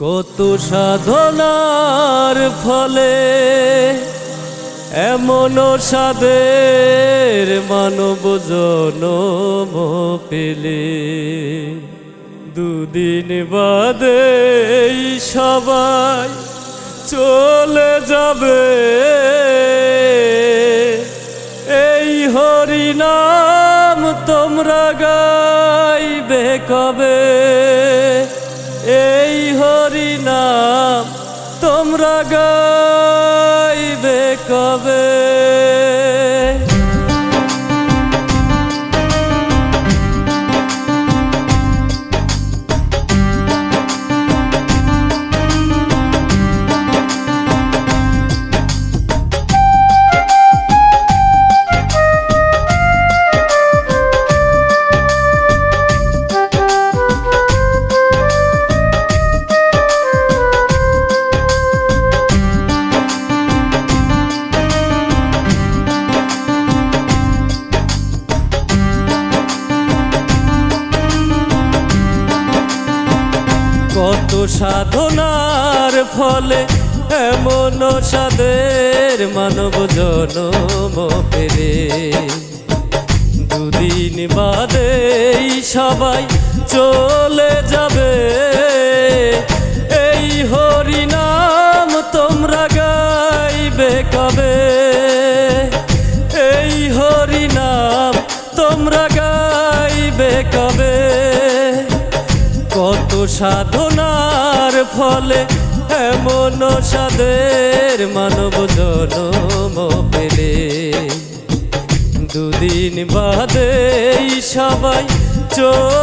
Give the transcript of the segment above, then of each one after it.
কত সাধনার ফলে এমন সাদের মানব জনম পেলে। দুদিন বাদে সবাই চলে যাবে। এই হরি নাম তোমরা গাইবে কবে? তোমরা গাইবে কবে? সাধনার ফলে এমন সাদের মানব জনম পেরে দুদিন বাদে সবাই চলে যাবে। এই হরি নাম তোমরা গাইবে কবে? এই হরি নাম তোমরা গাইবে কবে? কত সাধনার ফলে এমন সাদের মানব জনম পেলে। দুদিন বাদে সবাই চলে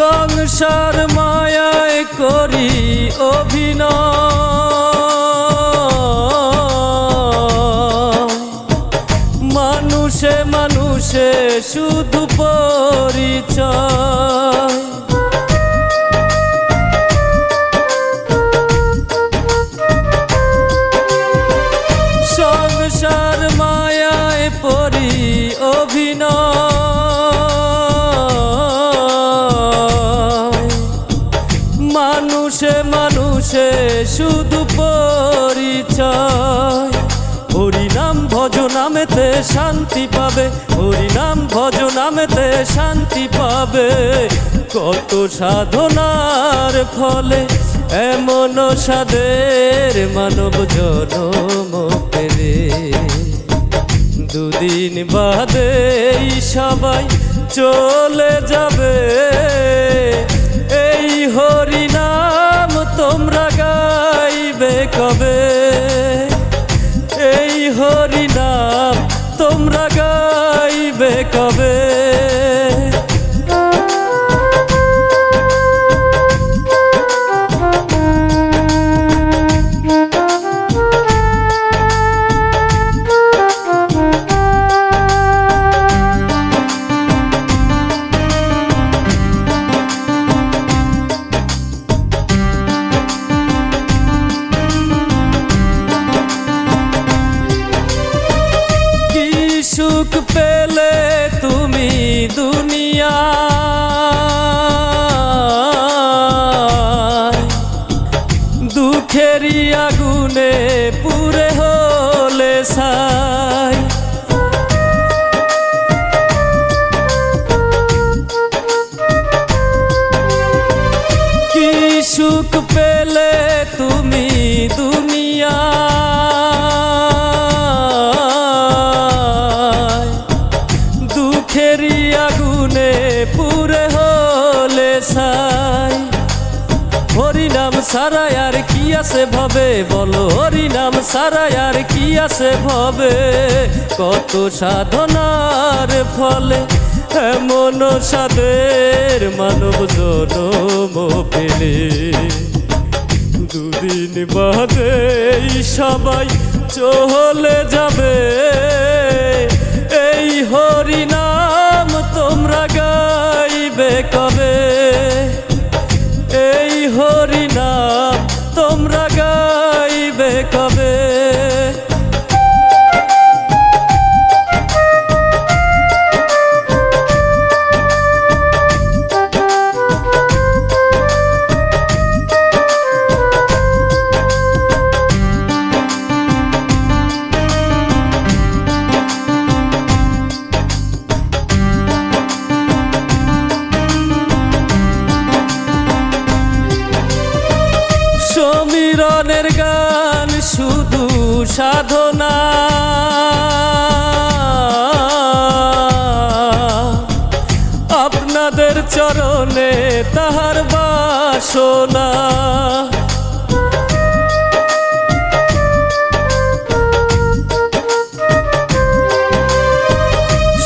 সংসার মায়ায় করি অভিনয়। মানুষে মানুষে শুধু পরিচয়। মানুষে মানুষে শুধু পরিচয়। হরিনাম ভজ নামেতে শান্তি পাবে। হরিনাম ভজ নামেতে শান্তি পাবে। কত সাধনার ফলে এমন সাদের মানব জনম পেলে। দুদিন বাদে সবাই চলে যাবে। সুখ পেলে তুমি দুনিয়া। দুঃখেরই আগুনে পুরে হলে সাই কি সুখ পেলে সারাই আর কি আছে ভবে? বলো হরি নাম সারাই আর কি আছে ভবে? কত সাধনার ফলে এমন সাদের মানব জনম পেলে। দুদিন বাদে সবাই চলে যাবে। এই হরি গাইবে কবে সাধনা। আপনাদের চরণে তাহার বাসনা।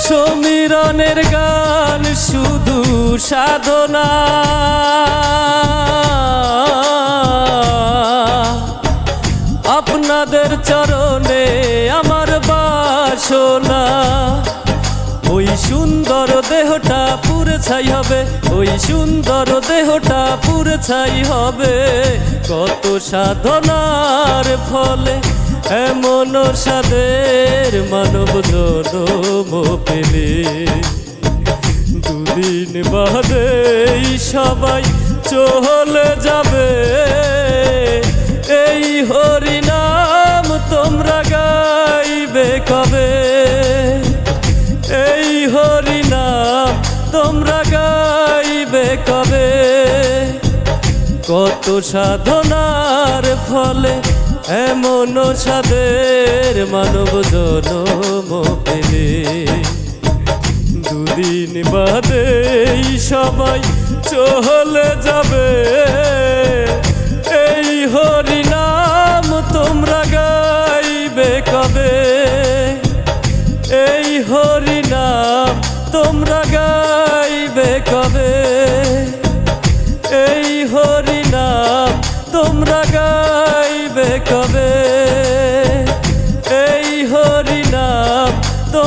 সমীরনের গান শুধু সাধনা। আপনাদের চরণে আমার বাসনা। ওই সুন্দর দেহটা পুরে ছাই হবে, ওই সুন্দর দেহটা পুরে ছাই হবে। কত সাধনার ফলে এমন সাদের মানব জনম পেলে। দুদিন বাদে সবাই চলে যাবে, এই হরি কত সাধনার ফলে এমন সাদের মানব জনম পেলে। দুদিন বাদে সবাই চলে যাবে। এই হরি নাম তোমরা গাইবে কবে? এই হরি নাম তোমরা গাইবে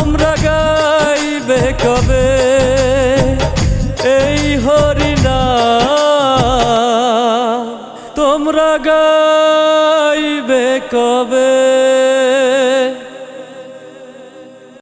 তোমরা গাইবে কবে? এই হরিণা তোমরা গাইবে কবে?